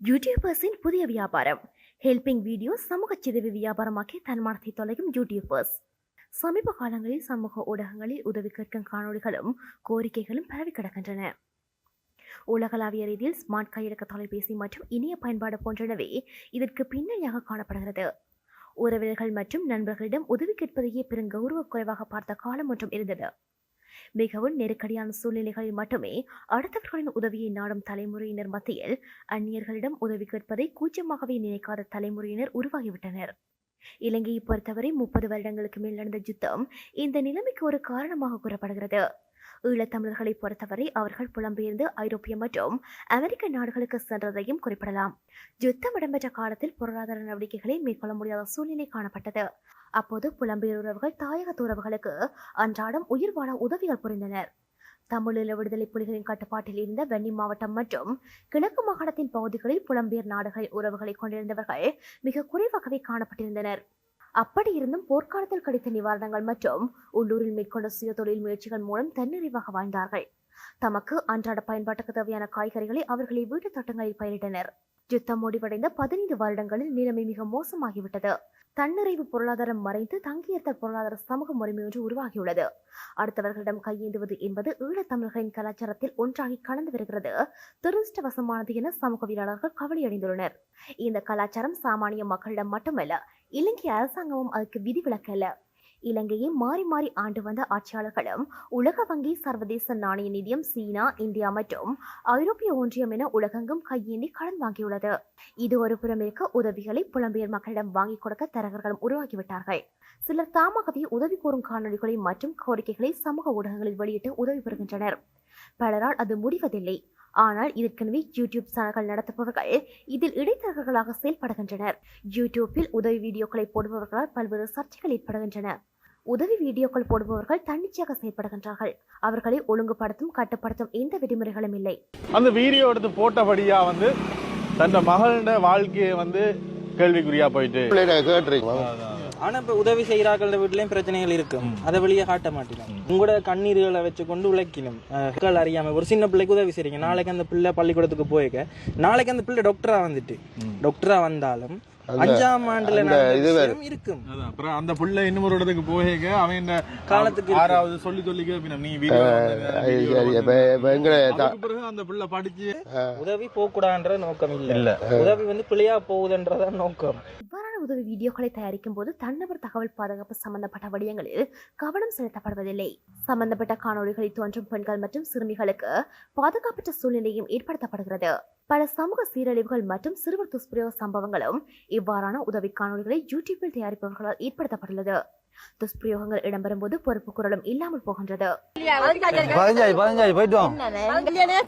யூடியூபர்ஸின் புதிய வியாபாரம். Helping video சமூக சிதைவு வியாபாரமாக்கி தன்மானத்தை தொலைக்கும் யூடியூபர்ஸ் சமீப காலங்களில் சமூக ஊடகங்களில் உதவி கேட்கும் காணொளிகளும் கோரிக்கைகளும் பரவி கிடக்கின்றன. உலகளாவிய ரீதியில் ஸ்மார்ட் கையடக்க தொலைபேசி மற்றும் இணைய பயன்பாடு போன்றனவே இதற்கு பின்னணியாக காணப்படுகிறது. உறவினர்கள் மற்றும் நண்பர்களிடம் உதவி கேட்பதையே பெரும் கௌரவ குறைவாக பார்த்த காலம் ஒன்றும் இருந்தது. மிகவும் நெருக்கடியான சூழ்நிலைகளில் மட்டுமே அடுத்தவர்களின் உதவியை நாடும் தலைமுறையினர் மத்தியில் அந்நியர்களிடம் உதவி கேட்பதை கூச்சமாகவே நினைக்காத தலைமுறையினர் உருவாகிவிட்டனர். இலங்கையை பொறுத்தவரை முப்பது வருடங்களுக்கு மேல் நடந்த யுத்தம் இந்த நிலைமைக்கு ஒரு காரணமாக கூறப்படுகிறது. ஈழத்தமிழர்களை பொறுத்தவரை அவர்கள் புலம்பெயர்ந்து ஐரோப்பிய மற்றும் அமெரிக்க நாடுகளுக்கு சென்றதையும் குறிப்பிடலாம். யுத்தம் இடம்பெற்ற காலத்தில் பொருளாதார நடவடிக்கைகளை மேற்கொள்ள முடியாத சூழ்நிலை காணப்பட்டது. அப்போது புலம்பெயர் உறவுகள் தாயக உறவுகளுக்கு அன்றாடம் உயிர் வாழ உதவிகள் புரிந்தனர். தமிழீழ விடுதலை புலிகளின் கட்டுப்பாட்டில் இருந்த வெண்ணி மாவட்டம் மற்றும் கிழக்கு மாகாணத்தின் பகுதிகளில் புலம்பெயர் நாடுகளின் உறவுகளை கொண்டிருந்தவர்கள் மிக குறைவாகவே காணப்பட்டிருந்தனர். அப்படி இருந்தும் போர்க்காலத்தில் கிடைத்த நிவாரணங்கள் மற்றும் உள்ளூரில் மேற்கொண்ட சுய தொழில் முயற்சிகள் மூலம் தன்னிறைவாக வாழ்ந்தார்கள். தமக்கு அன்றாட பயன்பாட்டுக்கு தேவையான காய்கறிகளை அவர்களை வீட்டு தோட்டங்களில் பயிரிட்டனர். யுத்தம் முடிவடைந்த பதினைந்து வருடங்களில் நிலைமை மிக மோசமாகிவிட்டது. தன்னிறைவு பொருளாதாரம் மறைந்து தங்கியிருத்தல் பொருளாதார சமூக முறைமை ஒன்று உருவாகியுள்ளது. அடுத்தவர்களிடம் கையேந்துவது என்பது ஈழத்தமிழர்களின் கலாச்சாரத்தில் ஒன்றாகி கலந்து வருகிறது. துரதிருஷ்டவசமானது என சமூகவியலாளர்கள் கவலையடைந்துள்ளனர். இந்த கலாச்சாரம் சாமானிய மக்களிடம் மட்டுமல்ல இலங்கை அரசாங்கமும் அதுக்கு விதிவிலக்கல இலங்கையை மாறி மாறி ஆண்டு வந்த ஆட்சியாளர்களும் உலக வங்கி சர்வதேச நாணய நிதியம் சீனா இந்தியா மற்றும் ஐரோப்பிய ஒன்றியம் என உலகெங்கும் கையேந்தி கடன் வாங்கியுள்ளது. இது ஒரு புறம் இருக்க உதவிகளை புலம்பெயர் மக்களிடம் வாங்கிக் கொடுக்க தரகர்களும் உருவாக்கிவிட்டார்கள் சிலர் தாமாகவே உதவி கோரும் காணொலிகளை மற்றும் கோரிக்கைகளை சமூக ஊடகங்களில் வெளியிட்டு உதவி பெறுகின்றனர். பலரால் அது முடிவதில்லை. ஆனால் இதற்கெனவே யூடியூப் சேனல்கள் நடத்துபவர்கள் இதில் இடைத்தரகர்களாக செயல்படுகின்றனர். யூடியூப்பில் உதவி வீடியோக்களை போடுபவர்களால் பல்வேறு சர்ச்சைகள் ஏற்படுகின்றன. உதவி வீடியோக்கள் போடுபவர்கள் தன்னிச்சையாக செயல்படுகின்றார்கள். அவர்களை ஒழுங்குபடுத்தும் கட்டுப்படுத்தும் எந்த விதிமுறைகளும் இல்லை. அந்த வீடியோ எடுத்து போட்டபடியா வந்து தன் மகளோட வாழ்க்கையை வந்து கேள்விக்குறியா போயிட்டு. ஆனா இப்ப உதவி செய்யறாக்கள வீட்லயும் பிரச்சனைகள் இருக்கும் அதை வெளியே காட்ட மாட்டேன் உங்களோட கண்ணீர்களை வச்சு கொண்டு உழைக்கணும் மக்கள் அறியாம ஒரு சின்ன பிள்ளைக்கு உதவி செய்றீங்க. நாளைக்கு அந்த பிள்ளை பள்ளிக்கூடத்துக்கு போயிருக்க நாளைக்கு அந்த பிள்ளை டாக்டரா வந்துட்டு டாக்டரா வந்தாலும் அஞ்சாம் ஆண்டுல இருக்கும். அதான், அப்புறம் அந்த புள்ள இன்னும் ஒரு இடத்துக்கு போக அவன் இந்த காலத்துக்கு. ஆறாவது சொல்லி சொல்லி கேட்பினம் நீ பிறகு அந்த புள்ள படிச்சு உதவி போகக்கூடாதுன்ற நோக்கம் இல்ல. உதவி வந்து பிள்ளையா போகுதுன்றதான் நோக்கம். விமான உதவி வீடியோக்களை தயாரிக்கும் போது தன்னவர் தகவல் பாதுகாப்பு சம்பந்தப்பட்ட விடயங்களில் கவனம் செலுத்தப்படுவதில்லை. சம்பந்தப்பட்ட காணொலிகளில் தோன்றும் பெண்கள் மற்றும் சிறுமிகளுக்கு பாதுகாப்பற்ற சூழ்நிலையும் ஏற்படுத்தப்படுகிறது. பல சமூக சீரழிவுகள் மற்றும் சிறுவர் துஷ்பிரயோக சம்பவங்களும் இவ்வாறான உதவி காணொளிகளை யூடியூப்பில் தயாரிப்பவர்களால் ஏற்படுத்தப்பட்டுள்ளது. துஷ்பிரயோகங்கள் இடம்பெறும் போது பொறுப்பு குரலும் இல்லாமல் போகின்றது.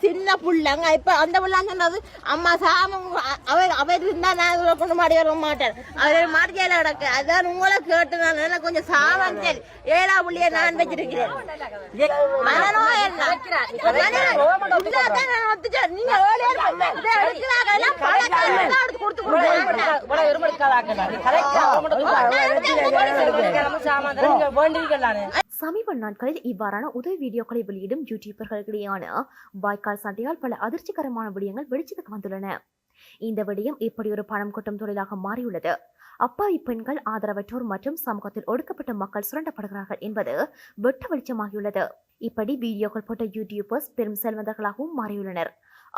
சின்ன புள்ளங்க. இப்ப அந்த புள்ள சொன்னது அம்மா சாமம் அவர் அவர் இருந்தா நான் கொண்டு மாடி வர மாட்டேன். அவர் மாட்டிக்கையில கிடக்கு. அதான் உங்களை கேட்டு நான் கொஞ்சம் சாமம் சரி ஏழா புள்ளிய நான் வச்சிருக்கிறேன். நீங்க கொடுத்து. சமீப நாட்களில் இவ்வாறான உதவி வீடியோக்களை வெளியிடும் யூடியூபர்களிடையான வாய்க்கால் சண்டையால் பல அதிர்ச்சிகரமான விடயங்கள் வெளிச்சத்துக்கு வந்துள்ளன. இந்த விடயம் இப்படி ஒரு பணம் கொட்டும் தொழிலாக மாறியுள்ளது. அப்பாவி பெண்கள் ஆதரவற்றோர் மற்றும் சமூகத்தில் ஒடுக்கப்பட்ட மக்கள் சுரண்டப்படுகிறார்கள் என்பது வெட்ட வெளிச்சமாகியுள்ளது. இப்படி வீடியோக்கள் போட்ட யூடியூபர்ஸ் பெரும் செல்வந்தர்களாகவும் மாறியுள்ளனர்.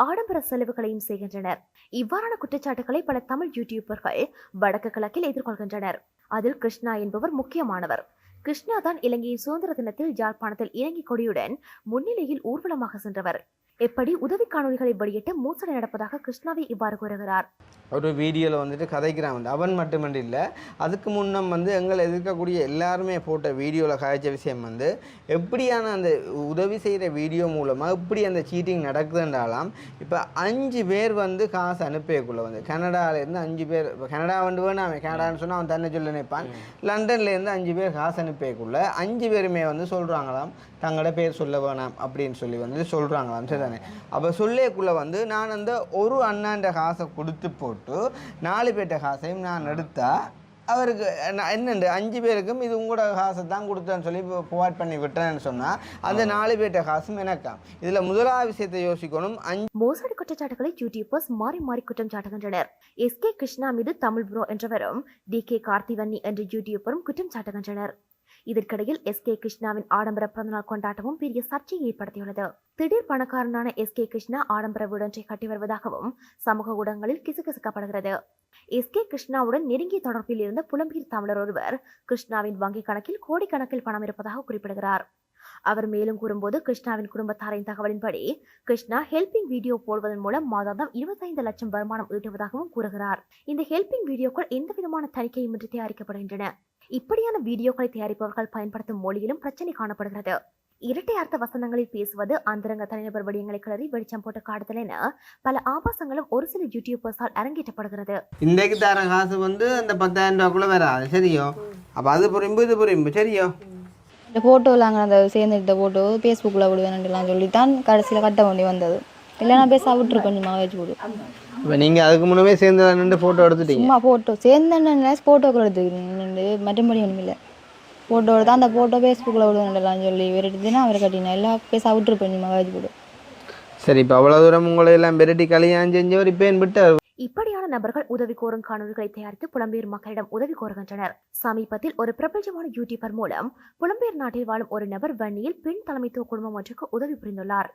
ஆடம்பர செலவுகளையும் செய்கின்றனர். இவ்வாறான குற்றச்சாட்டுகளை பல தமிழ் யூடியூபர்கள் வடக்கு கிழக்கில் எதிர்கொள்கின்றனர். அதில் கிருஷ்ணா என்பவர் முக்கியமானவர். கிருஷ்ணா தான் இலங்கையின் சுதந்திர தினத்தில் யாழ்ப்பாணத்தில் இலங்கை கொடியுடன் முன்னிலையில் ஊர்வலமாக சென்றவர். எப்படி உதவி காணொலிகளை வெளியிட்டு மோசடி நடப்பதாக கிருஷ்ணாவை இவ்வாறு கூறுகிறார். ஒரு வீடியோவில் வந்துட்டு கதைக்கிறான் வந்து. அவன் மட்டுமன்றி இல்லை அதுக்கு முன்னம் வந்து எங்களை எதிர்க்கக்கூடிய எல்லாருமே போட்ட வீடியோவில் கதைச்ச விஷயம் வந்து எப்படியான அந்த உதவி செய்கிற வீடியோ மூலமாக எப்படி அந்த சீட்டிங் நடக்குதுன்றாலாம் இப்போ அஞ்சு பேர் வந்து காசு அனுப்பியக்குள்ள வந்து கனடாலேருந்து அஞ்சு பேர் இப்போ கனடா வந்து வேணும் அவன் கனடான்னு சொன்னால் அவன் தன்னை சொல்ல நினைப்பான். லண்டன்லேருந்து அஞ்சு பேர் காசு அனுப்பியக்குள்ள அஞ்சு பேருமே வந்து சொல்கிறாங்களாம் தங்களோட பேர் சொல்ல வேணாம் அப்படின்னு சொல்லி வந்து சொல்கிறாங்களாம் சரி சரிதானே அப்போ சொல்லேக்குள்ளே வந்து நான் அந்த ஒரு அண்ணாண்ட காசை கொடுத்து போட்டு நாலு பேர்ட்ட காசையும் நான் எடுத்தா அவருக்கு நான் என்னண்டு அஞ்சு பேருக்கும் இது உங்களோட காசை தான் கொடுத்தேன்னு சொல்லி ப்ரொவைட் பண்ணி விட்டேன்னு சொன்னால் அந்த நாலு பேர்ட்ட காசும் எனக்காம் இதில் முதலாவது விஷயத்தை யோசிக்கணும். அஞ்சு மோசடி குற்றச்சாட்டுகளை யூடியூபர்ஸ் மாறி மாறி குற்றம் சாட்டுகின்றனர். எஸ் கே கிருஷ்ணா மீது தமிழ் ப்ரோ என்றவரும் டி கே கார்த்திவன்னி என்ற யூடியூபரும் குற்றம் சாட்டுகின்றனர். இதற்கிடையில் எஸ் கே கிருஷ்ணாவின் ஆடம்பர பிறந்தநாள் கொண்டாட்டமும் பெரிய சர்ச்சையை ஏற்படுத்தியுள்ளது. திடீர் பணக்காரனான எஸ் கே கிருஷ்ணா ஆடம்பர வீடொன்றை கட்டி வருவதாகவும் சமூக ஊடகங்களில் கிசுகிசுக்கப்படுகிறது எஸ் கே கிருஷ்ணாவுடன் நெருங்கிய தொடர்பில் இருந்த புலம்பெயர் தமிழர் ஒருவர் கிருஷ்ணாவின் வங்கிக் கணக்கில் கோடிக்கணக்கில் பணம் இருப்பதாக குறிப்பிடுகிறார். அவர் மேலும் கூறும்போது கிருஷ்ணாவின் குடும்பத்தாரின் தகவலின்படி கிருஷ்ணா ஹெல்பிங் வீடியோ போடுவதன் மூலம் மாதாந்தம் இருபத்தைந்து லட்சம் வருமானம் ஈட்டுவதாகவும் கூறுகிறார். இந்த ஹெல்பிங் வீடியோக்கள் எந்த விதமான தணிக்கையுமின்றி தயாரிக்கப்படுகின்றன? இப்படியான வீடியோக்களை தயாரிப்பவர்கள் பயன்படுத்தும் மொழியிலும் பிரச்சனை காணப்படுகிறது. இரட்டை அர்த்த வசனங்களில் பேசுவது அந்தரங்க தனிநபர் விடயங்களை கிளறி வெளிச்சம் போட்டு காடுதல் என பல ஆபாசங்களும் ஒரு சில யூடியூபர்ஸால் அரங்கேற்றப்படுகிறது. இன்றைக்கு தர காசு வந்து அந்த பத்தாயிரம் ரூபாக்குள்ளே வராது சரியோ? அப்போ அது புரியும்பு இது புரியும்பு சரியோ? இந்த ஃபோட்டோவில் அங்கே அந்த சேர்ந்து எடுத்த ஃபோட்டோ ஃபேஸ்புக்கில் விடுவேன்லாம் சொல்லி தான் கடைசியில் கட்ட வேண்டி வந்தது. இல்லைன்னா பேச விட்டுரு கொஞ்சமாக வச்சு விடு. இப்போ நீங்கள் அதுக்கு முன்னமே சேர்ந்து நின்று ஃபோட்டோ எடுத்துட்டீங்க. சும்மா ஃபோட்டோ சேர்ந்து ஃபோட்டோக்கள் எடுத்துக்கிட்டு மற்றபடி ஒன்றும் இல்லை. ஃபோட்டோ எடுத்தா அந்த ஃபோட்டோ ஃபேஸ்புக்கில் விடுவேன்லாம் சொல்லி இவர் எடுத்துனா அவர் கட்டினா எல்லாம் பேச விட்டுரு கொஞ்சமாக வச்சு விடு சரி இப்போ அவ்வளோ தூரம் உங்களை எல்லாம் பெரட்டி கல்யாணம் செஞ்சவர் இப்போ விட்டு இப்படியான நபர்கள் உதவி கோரும் காணொலிகளை தயாரித்து புலம்பெயர் மக்களிடம் உதவி கோருகின்றனர். சமீபத்தில் ஒரு பிரபஞ்சமான யூடியூபர் மூலம் புலம்பெயர் நாட்டில் வாழும் ஒரு நபர் வன்னியில் பெண் தலைமைத்துவ குடும்பம் ஒன்றுக்கு உதவி புரிந்துள்ளார்.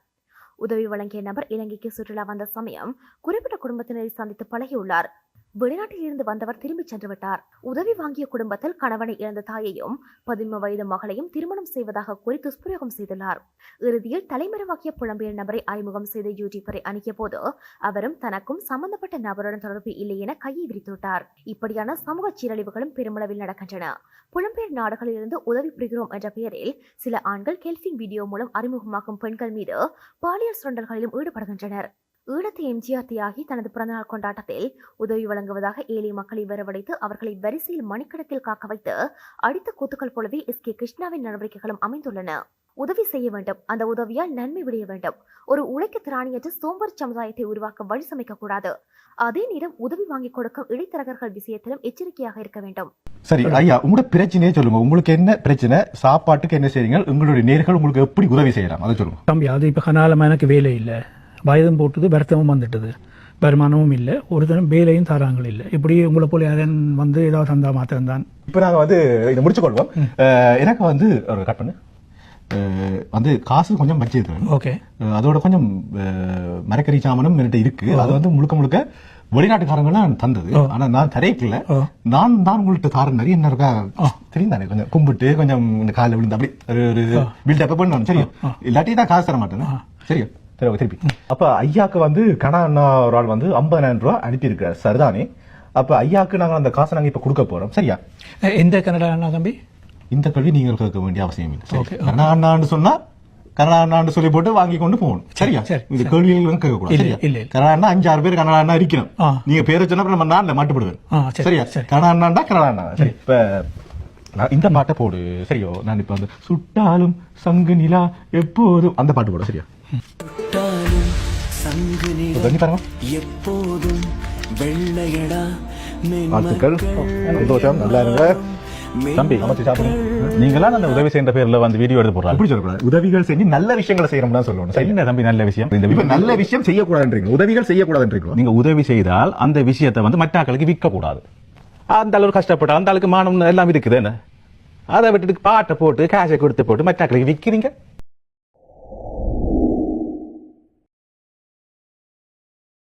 உதவி வழங்கிய நபர் இலங்கைக்கு சுற்றுலா வந்த சமயம் குறிப்பிட்ட குடும்பத்தினரை சந்தித்து பழகியுள்ளார். வெளிநாட்டில் இருந்து வந்தவர் திரும்பிச் சென்று விட்டார். உதவி வாங்கிய குடும்பத்தில் கணவனை இழந்த தாயையும் பதின்ம வயது மகளையும் திருமணம் செய்வதாக கூறி துஷ்பிரயோகம் செய்துள்ளார். இறுதியில் தலைமறைவாக்கிய புலம்பெயர் நபரை அறிமுகம் செய்த யூடியூபரை அணுகிய போது அவரும் தனக்கும் சம்பந்தப்பட்ட நபருடன் தொடர்பு இல்லை என கையை விரித்துவிட்டார் இப்படியான சமூக சீரழிவுகளும் பெருமளவில் நடக்கின்றன. புலம்பெயர் நாடுகளிலிருந்து உதவி புரிகிறோம் என்ற பெயரில் சில ஆண்கள் கெல்ஃபிங் வீடியோ மூலம் அறிமுகமாகும் பெண்கள் மீது பாலியல் சுரண்டல்களிலும் ஈடுபடுகின்றனர். ஈழத்து எம்ஜிஆர் தியாகி தனது பிறந்தநாள் கொண்டாட்டத்தில் உதவி வழங்குவதாக ஏழை மக்களை வரவழைத்து அவர்களை வரிசையில் மணிக்கணக்கில் காக்க வைத்து அடித்த கூத்துக்கள் போலவே எஸ் கே கிருஷ்ணாவின் நடவடிக்கைகளும் அமைந்துள்ளன. உதவி செய்ய வேண்டும். அந்த உதவியால் நன்மை விடைய வேண்டும். ஒரு உழைக்க திராணியற்ற சோம்பர் சமுதாயத்தை உருவாக்க வழி சமைக்கக்கூடாது. அதே நேரம் உதவி வாங்கிக் கொடுக்கும் இடைத்தரகர்கள் விஷயத்திலும் எச்சரிக்கையாக இருக்க வேண்டும். சரி ஐயா உங்களோட பிரச்சனையே சொல்லுங்க. உங்களுக்கு என்ன பிரச்சனை? சாப்பாட்டுக்கு என்ன செய்றீங்க? உங்களுடைய நேர்கள் உங்களுக்கு எப்படி உதவி செய்யலாம்? அதை சொல்லுங்க. தம்பி அது இப்போ கனாலமாக எனக்கு வேலை இல்லை. வயதும் போட்டது வருத்தமும் வந்துட்டது. வருமானமும் இல்லை. ஒரு தினம் வேலையும் தராங்கள் இல்லை. இப்படி உங்களை போல யாரும் வந்து ஏதாவது தந்தா மாத்திரம் தான் இப்போ நாங்கள் வந்து இதை முடிச்சுக்கொள்வோம். எனக்கு வந்து ஒரு கட் பண்ணு. வந்து காசு கொஞ்சம் வச்சிருக்கு ஓகே. அதோட கொஞ்சம் மரக்கறி சாமானும் என்கிட்ட இருக்கு. அது வந்து முழுக்க முழுக்க வெளிநாட்டுக்காரங்களாம் தந்தது. ஆனா நான் தரைக்கல. நான் தான் உங்கள்கிட்ட தாரன் நிறைய என்ன இருக்கா? தெரியும் தானே கொஞ்சம் கும்பிட்டு கொஞ்சம் இந்த காலில் விழுந்து அப்படி ஒரு ஒரு பில்டப் பண்ணணும். சரியா? இல்லாட்டி தான் காசு தர மாட்டேன் சரியா? ஓகே, திருப்பி. அப்ப ஐயாக்கு வந்து கணா அண்ணா ஒரு ஆள் வந்து ஐம்பதாயிரம் ரூபாய் அனுப்பியிருக்காரு சரிதானே? அப்ப ஐயாக்கு நாங்க அந்த காசை நாங்க இப்ப கொடுக்க போறோம் சரியா? எந்த கனடா அண்ணா தம்பி? இந்த கேள்வி நீங்கள் கேட்க வேண்டிய அவசியம் இல்லை. கனடா அண்ணான்னு சொன்னா கனடா அண்ணான்னு சொல்லி போட்டு வாங்கி கொண்டு போகணும் சரியா? சரி, இந்த. கேள்விகள் வந்து கேட்க கூடாது இல்ல, சரியா? இல்ல, இல்ல. கனடா அண்ணா அஞ்சாறு பேர் கனடா அண்ணா இருக்கணும். ஆ. நீங்க பேரை சொன்னா அப்புறம் நம்ம நான்ல மாட்டுப்படுவேன் சரியா? சரி. கனடா அண்ணாண்டா கனடா அண்ணா சரி. இப்ப நான் இந்த பாட்டை போடு சரியோ? நான் இப்ப வந்து சுட்டாலும் சங்கு நிலா எப்போதும் அந்த பாட்டு போட சரியா? இப்ப பண்ணி பாருங்க. எப்போதும் வெள்ளையடா வாழ்த்துக்கள். சந்தோஷம். நல்லா இருங்க. தம்பி நீங்களாம் அந்த உதவி செய்யற பேர்ல வந்து வீடியோ எடுத்து போடுறாங்க. அப்படி சொல்லக்கூடாது. உதவிகள் செஞ்சு நல்ல விஷயங்களை செய்யறோம் தான் சொல்லணும். சரி என்ன தம்பி நல்ல விஷயம்? இந்த நல்ல விஷயம் செய்யக்கூடாதுன்றீங்க. உதவிகள் செய்யக்கூடாதுன்றீங்க. நீங்க உதவி செய்தால் அந்த விஷயத்தை வந்து மற்ற ஆட்களுக்கு விற்க கூடாது அந்த அளவுக்கு கஷ்டப்பட்ட அந்த அளவுக்கு மானம் எல்லாம் இருக்குது என்ன? அதை விட்டுட்டு பாட்டை போட்டு காசை கொடுத்து போட்டு மற்ற ஆட்களுக்கு விற்கிறீங்க